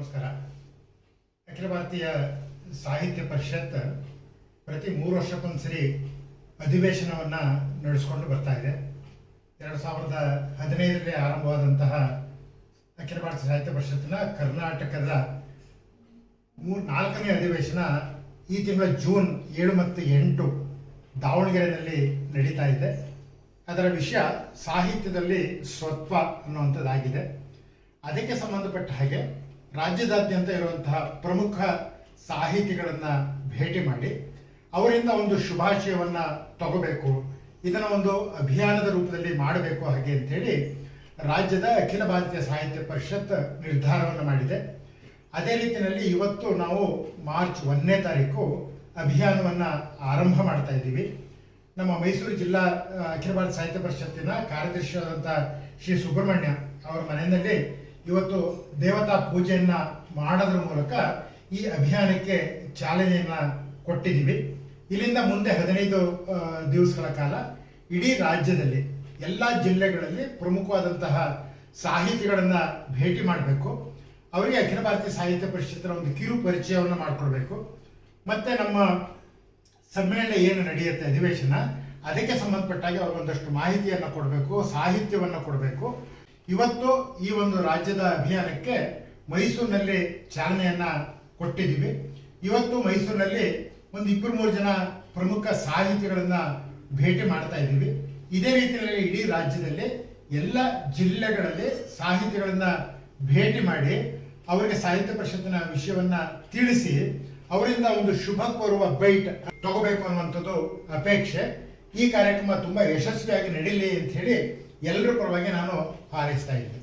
ನಮಸ್ಕಾರ. ಅಖಿಲ ಭಾರತೀಯ ಸಾಹಿತ್ಯ ಪರಿಷತ್ ಪ್ರತಿ ಮೂರು ವರ್ಷಕ್ಕೊಂದ್ಸರಿ ಅಧಿವೇಶನವನ್ನು ನಡೆಸ್ಕೊಂಡು ಬರ್ತಾ ಇದೆ. ಎರಡು ಸಾವಿರದ ಹದಿನೈದರಲ್ಲಿ ಆರಂಭವಾದಂತಹ ಅಖಿಲ ಭಾರತೀಯ ಸಾಹಿತ್ಯ ಪರಿಷತ್ತಿನ ಕರ್ನಾಟಕದ ಮೂರು, ನಾಲ್ಕನೇ ಅಧಿವೇಶನ ಈ ತಿಂಗಳ ಜೂನ್ ಏಳು ಮತ್ತು ಎಂಟು ದಾವಣಗೆರೆಯಲ್ಲಿ ನಡೀತಾ ಇದೆ. ಅದರ ವಿಷಯ ಸಾಹಿತ್ಯದಲ್ಲಿ ಸ್ವತ್ವ ಅನ್ನುವಂಥದ್ದಾಗಿದೆ. ಅದಕ್ಕೆ ಸಂಬಂಧಪಟ್ಟ ಹಾಗೆ ರಾಜ್ಯದಾದ್ಯಂತ ಇರುವಂತಹ ಪ್ರಮುಖ ಸಾಹಿತಿಗಳನ್ನು ಭೇಟಿ ಮಾಡಿ ಅವರಿಂದ ಒಂದು ಶುಭಾಶಯವನ್ನು ತಗೋಬೇಕು. ಇದನ್ನು ಒಂದು ಅಭಿಯಾನದ ರೂಪದಲ್ಲಿ ಮಾಡಬೇಕು ಹಾಗೆ ಅಂತೇಳಿ ರಾಜ್ಯದ ಅಖಿಲ ಭಾರತೀಯ ಸಾಹಿತ್ಯ ಪರಿಷತ್ ನಿರ್ಧಾರವನ್ನು ಮಾಡಿದೆ. ಅದೇ ರೀತಿಯಲ್ಲಿ ಇವತ್ತು ನಾವು ಮಾರ್ಚ್ ಒಂದನೇ ತಾರೀಕು ಅಭಿಯಾನವನ್ನು ಆರಂಭ ಮಾಡ್ತಾ ಇದ್ದೀವಿ. ನಮ್ಮ ಮೈಸೂರು ಜಿಲ್ಲಾ ಅಖಿಲ ಭಾರತ ಸಾಹಿತ್ಯ ಪರಿಷತ್ತಿನ ಕಾರ್ಯದರ್ಶಿಯಾದಂಥ ಶ್ರೀ ಸುಬ್ರಹ್ಮಣ್ಯ ಅವರ ಮನೆಯಲ್ಲಿ ಇವತ್ತು ದೇವತಾ ಪೂಜೆಯನ್ನು ಮಾಡೋದ್ರ ಮೂಲಕ ಈ ಅಭಿಯಾನಕ್ಕೆ ಚಾಲನೆಯನ್ನು ಕೊಟ್ಟಿದ್ದೀವಿ. ಇಲ್ಲಿಂದ ಮುಂದೆ ಹದಿನೈದು ದಿವಸಗಳ ಕಾಲ ಇಡೀ ರಾಜ್ಯದಲ್ಲಿ, ಎಲ್ಲ ಜಿಲ್ಲೆಗಳಲ್ಲಿ ಪ್ರಮುಖವಾದಂತಹ ಸಾಹಿತಿಗಳನ್ನು ಭೇಟಿ ಮಾಡಬೇಕು. ಅವರಿಗೆ ಅಖಿಲ ಭಾರತೀಯ ಸಾಹಿತ್ಯ ಪರಿಷತ್ತಿನ ಒಂದು ಕಿರು ಪರಿಚಯವನ್ನು ಮಾಡಿಕೊಡ್ಬೇಕು. ಮತ್ತು ನಮ್ಮ ಸಮ್ಮೇಳನ ಏನು ನಡೆಯುತ್ತೆ, ಅಧಿವೇಶನ, ಅದಕ್ಕೆ ಸಂಬಂಧಪಟ್ಟಾಗಿ ಅವ್ರಿಗೊಂದಷ್ಟು ಮಾಹಿತಿಯನ್ನು ಕೊಡಬೇಕು, ಸಾಹಿತ್ಯವನ್ನು ಕೊಡಬೇಕು. ಇವತ್ತು ಈ ಒಂದು ರಾಜ್ಯದ ಅಭಿಯಾನಕ್ಕೆ ಮೈಸೂರಿನಲ್ಲಿ ಚಾಲನೆಯನ್ನ ಕೊಟ್ಟಿದ್ದೀವಿ. ಇವತ್ತು ಮೈಸೂರಿನಲ್ಲಿ ಒಂದು ಇಬ್ಬರು ಮೂರು ಜನ ಪ್ರಮುಖ ಸಾಹಿತಿಗಳನ್ನ ಭೇಟಿ ಮಾಡ್ತಾ ಇದ್ದೀವಿ. ಇದೇ ರೀತಿಯಲ್ಲಿ ಇಡೀ ರಾಜ್ಯದಲ್ಲಿ ಎಲ್ಲ ಜಿಲ್ಲೆಗಳಲ್ಲಿ ಸಾಹಿತಿಗಳನ್ನ ಭೇಟಿ ಮಾಡಿ ಅವರಿಗೆ ಸಾಹಿತ್ಯ ಪರಿಷತ್ತಿನ ವಿಷಯವನ್ನ ತಿಳಿಸಿ ಅವರಿಂದ ಒಂದು ಶುಭ ಕೋರುವ ಬೈಟ್ ತಗೋಬೇಕು ಅನ್ನುವಂಥದ್ದು ಅಪೇಕ್ಷೆ. ಈ ಕಾರ್ಯಕ್ರಮ ತುಂಬಾ ಯಶಸ್ವಿಯಾಗಿ ನಡೀಲಿ ಅಂತ ಹೇಳಿ ಎಲ್ಲರೂ ಪರವಾಗಿ ನಾನು ಹಾರೈಸ್ತಾ ಇದ್ದೆ.